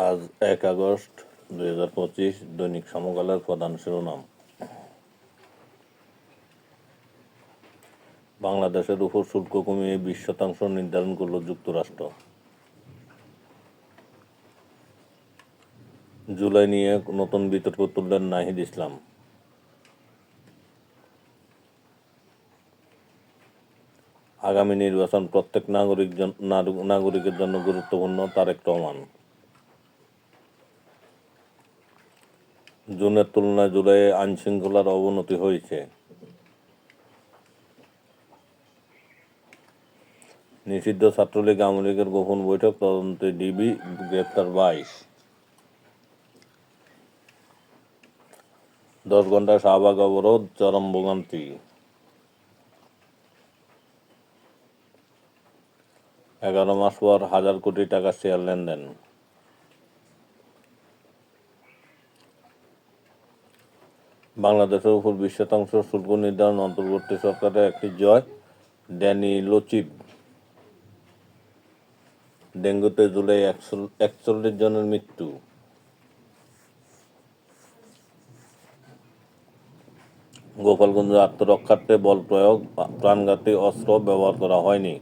আজ এক আগস্ট দুই হাজার পঁচিশ দৈনিক সমকালের প্রধান শিরোনাম। বাংলাদেশের উপর শুল্ক কমিয়ে বিশ শতাংশ নির্ধারণ করল যুক্তরাষ্ট্র। জুলাই নিয়ে নতুন বিতর্ক তুললেন নাহিদ ইসলাম। আগামী নির্বাচন প্রত্যেক নাগরিক নাগরিকের জন্য গুরুত্বপূর্ণ তারেক রহমান। জুনের তুলনায় জুলাইয়ে আইনশৃঙ্খলার অবনতি হয়েছে। নিষিদ্ধ ছাত্রলীগ আওয়ামী লীগের গোপন বৈঠক তদন্তে ডিবি গ্রেপ্তার বাইশ। দশ ঘণ্টা শাহবাগ অবরোধ, চরম ভোগান্তি। এগারো মাস পর হাজার কোটি টাকা শেয়ার লেনদেন। বাংলাদেশের উপর বিশ শতাংশ শুল্ক নির্ধারণ অন্তর্বর্তী সরকারের একটি জয় ড্যানি লোচিব ডেঙ্গুতে জুলাই একচল্লিশ জনের মৃত্যু। গোপালগঞ্জে আত্মরক্ষার্থে বল প্রয়োগ, প্রাণঘাতী অস্ত্র ব্যবহার করা হয়নি।